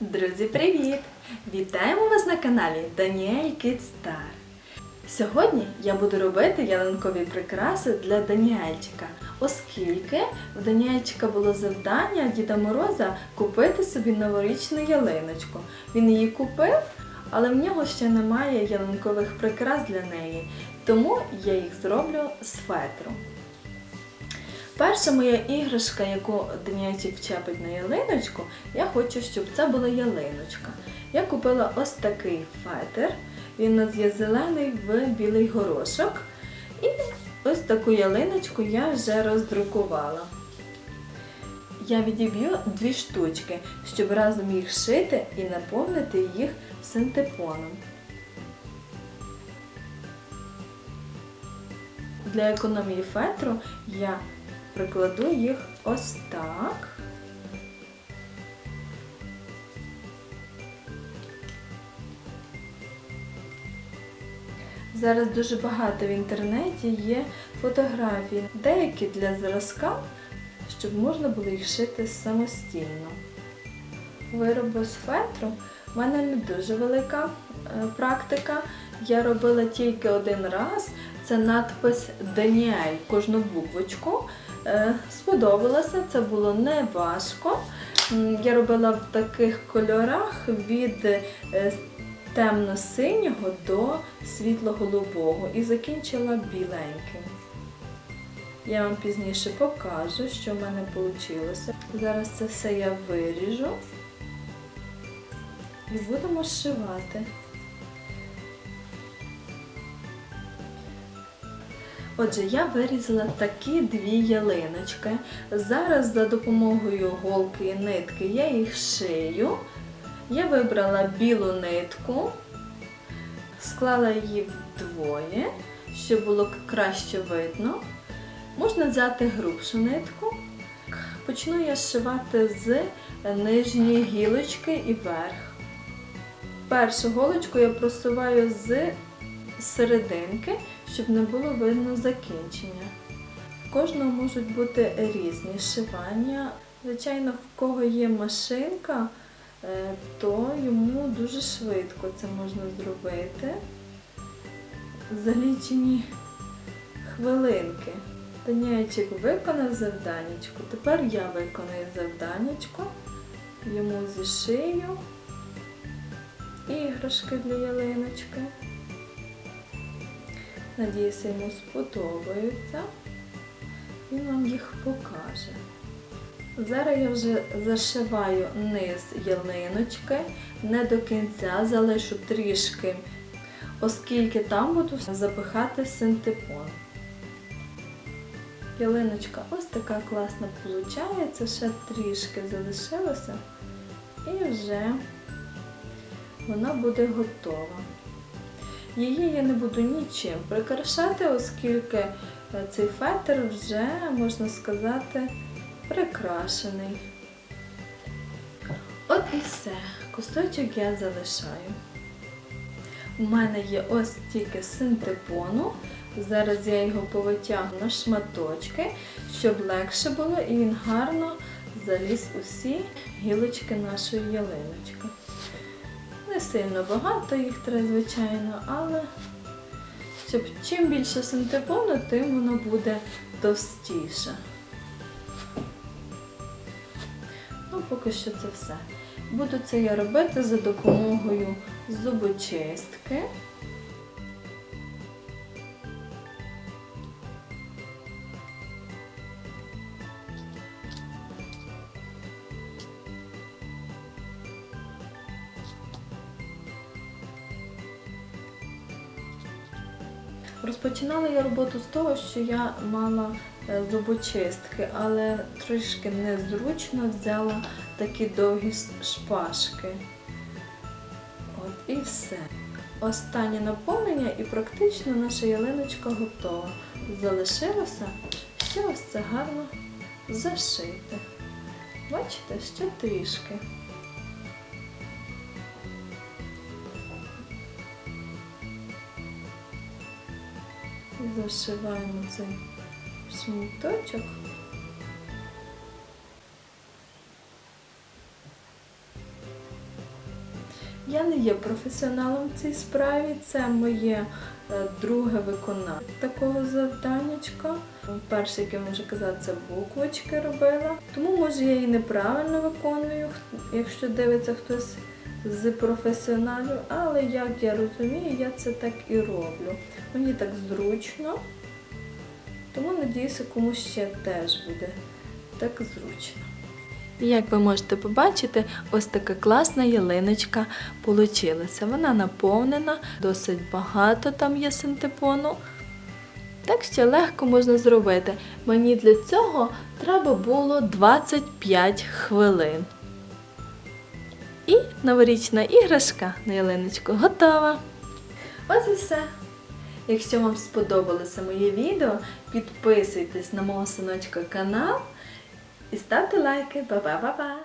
Друзі, привіт! Вітаємо вас на каналі Даніель Star. Сьогодні я буду робити ялинкові прикраси для Даніельчика, оскільки в Даніельчика було завдання Діда Мороза купити собі новорічну ялиночку. Він її купив, але в нього ще немає ялинкових прикрас для неї, тому я їх зроблю з фетру. Перша моя іграшка, яку Даніельчик вчепить на ялиночку, я хочу, щоб це була ялиночка. Я купила ось такий фетр. Він у нас є зелений в білий горошок. І ось таку ялиночку я вже роздрукувала. Я відіб'ю дві штучки, щоб разом їх шити і наповнити їх синтепоном. Для економії фетру я прикладу їх ось так. Зараз дуже багато в інтернеті є фотографій, деякі для зразка, щоб можна було їх шити самостійно. Вироби з фетру в мене не дуже велика е, практика. Я робила тільки один раз. Це надпис Даніель, кожну буквочку. Е, Сподобалося, це було не важко. Я робила в таких кольорах від е, темно-синього до світло-голубого і закінчила біленьким. Я вам пізніше покажу, що в мене вийшло. Зараз це все я виріжу і будемо зшивати. Отже, я вирізала такі дві ялиночки. Зараз за допомогою голки і нитки я їх шию. Я вибрала білу нитку, склала її вдвоє, щоб було краще видно. Можна взяти грубшу нитку. Почну я зшивати з нижньої гілочки і верх. Першу голочку я просуваю з серединки, щоб не було видно закінчення. В кожного можуть бути різні зшивання. Звичайно, в кого є машинка, е, то йому дуже швидко це можна зробити. За лічені хвилинки. Даняйчик виконав завданнячку. Тепер я виконую завданнячку. Йому зішию іграшки для ялиночки. Надіюся, йому сподобаються. Він вам їх покаже. Зараз я вже зашиваю низ ялиночки, не до кінця, залишу трішки, оскільки там буду запихати синтепон. Ялиночка ось така класна виходить, ще трішки залишилося і вже вона буде готова. Її я не буду нічим прикрашати, оскільки е, цей фетр вже, можна сказати, прикрашений. От і все. Кусочок я залишаю. У мене є ось тільки синтепону. Зараз я його повитягну на шматочки, щоб легше було і він гарно заліз усі гілочки нашої ялиночки. Сильно багато їх треба, звичайно, але щоб чим більше синтепону, тим воно буде товстіше. Ну, поки що це все. Буду це я робити за допомогою зубочистки. Розпочинала я роботу з того, що я мала е, зубочистки, але трішки незручно взяла такі довгі шпажки. От і все. Останнє наповнення і практично наша ялиночка готова. Залишилося ще ось це гарно зашити. Бачите, ще трішки. Зашиваємо цей шматочок. Я не є професіоналом в цій справі, це моє е, друге виконання такого завданнячка. Перше, як я вам вже казала, це буквочки робила. Тому може я і неправильно виконую, якщо дивиться хтось з професіоналів, але як я розумію, я це так і роблю. Мені так зручно, тому надіюся, комусь ще теж буде так зручно. І як ви можете побачити, ось така класна ялиночка получилася. Вона наповнена, досить багато там є синтепону. Так що легко можна зробити. Мені для цього треба було 25 хвилин. І новорічна іграшка на ялиночку готова. Ось і все. Якщо вам сподобалося моє відео, підписуйтесь на мого синочка канал і ставте лайки. Па-па-па-па!